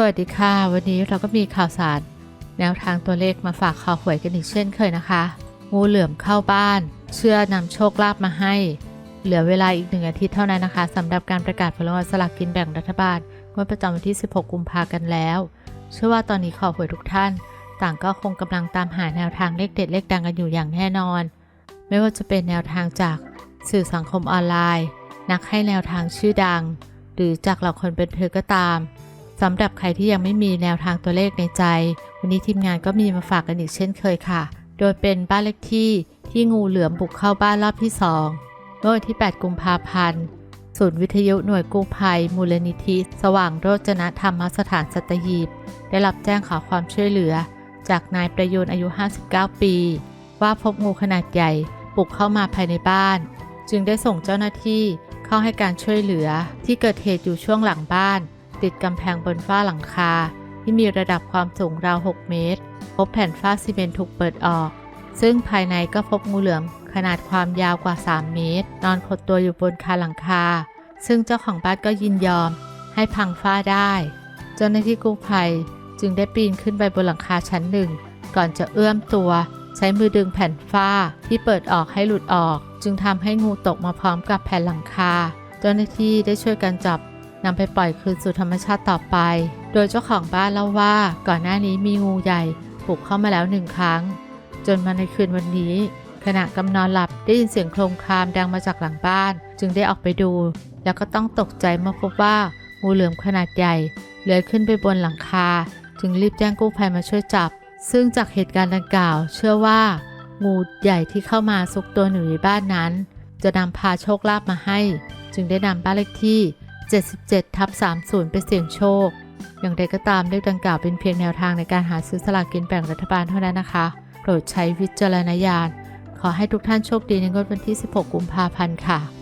สวัสดีค่ะ วันนี้เราก็มีข่าวสาร แนวทางตัวเลขมาฝากข่าวหวยกันอีกเช่นเคยนะคะ งูเหลือมเข้าบ้าน เชื่อนำโชคลาภมาให้ เหลือเวลาอีกหนึ่งอาทิตย์เท่านั้นนะคะสำหรับการประกาศผลรางวัลสลากกินแบ่งรัฐบาลงวดประจำวันที่ 16 กุมภากันแล้ว เชื่อว่าตอนนี้ข่าวหวยทุกท่าน ต่างก็คงกำลังตามหาแนวทางเลขเด็ดเลขดังกันอยู่อย่างแน่นอน ไม่ว่าจะเป็นแนวทางจากสื่อสังคมออนไลน์ นักให้แนวทางชื่อดัง หรือจากเหล่าคนเป็นเธอก็ตาม สำหรับใครที่ยังไม่มีแนวทางตัวเลขในใจ วันนี้ทีมงานก็มีมาฝากกันอีกเช่นเคยค่ะ โดยเป็นบ้านเลขที่ที่งูเหลือมบุกเข้าบ้านรอบที่2เมื่อวันที่ 8 กุมภาพันธ์ ศูนย์วิทยุหน่วยกู้ภัย มูลนิธิ สว่างโรจนธรรมสถานสัตหีบ ได้รับแจ้งขอความช่วยเหลือ จากนายประยูนอายุ 59 ปี ว่าพบงูขนาดใหญ่บุกเข้ามาภายในบ้าน จึงได้ส่งเจ้าหน้าที่เข้าให้การช่วยเหลือที่เกิดเหตุอยู่ช่วงหลังบ้าน ติดกำแพงบนฝ้าหลังคา ที่มีระดับความสูงราว 6 เมตร พบแผ่นฝ้าซีเมนต์ถูกเปิดออก ซึ่งภายในก็พบงูเหลือมขนาดความยาวกว่า 3 เมตร นอนขดตัวอยู่บนคาหลังคา ซึ่งเจ้าของบ้านก็ยินยอม ให้พังฝ้าได้ เจ้าหน้าที่กู้ภัยจึงได้ปีนขึ้นไปบนหลังคาชั้นหนึ่ง ก่อนจะเอื้อมตัว ใช้มือดึงแผ่นฝ้าที่เปิดออกให้หลุดออก จึงทำให้งูตกมาพร้อมกับแผ่นหลังคา เจ้าหน้าที่ได้ช่วยกันจับ นำไปปล่อยคืนสู่ธรรมชาติต่อไป โดยเจ้าของบ้านเล่าว่าก่อนหน้านี้มีงูใหญ่บุกเข้ามาแล้วหนึ่งครั้ง จนมาในคืนวันนี้ ขณะกำนอนหลับได้ยินเสียงโครมครามดังมาจากหลังบ้าน จึงได้ออกไปดู แล้วก็ต้องตกใจเมื่อพบว่างูเหลือมขนาดใหญ่เลื้อยขึ้นไปบนหลังคา จึงรีบแจ้งกู้ภัยมาช่วยจับ ซึ่งจากเหตุการณ์ดังกล่าว เชื่อว่า งูใหญ่ที่เข้ามาซุกตัวหนูในบ้านนั้น จะนำพาโชคลาภมาให้ จึงได้นำบ้านเลขที่ 77ทับ30 ไปเสี่ยงโชค อย่างไรก็ตามเลขดังกล่าวเป็นเพียงแนวทางในการหาซื้อสลากกินแบ่งรัฐบาลเท่านั้นนะคะ โปรดใช้วิจารณญาณ ขอให้ทุกท่านโชคดีในงวดวันที่ 16 กุมภาพันธ์ค่ะ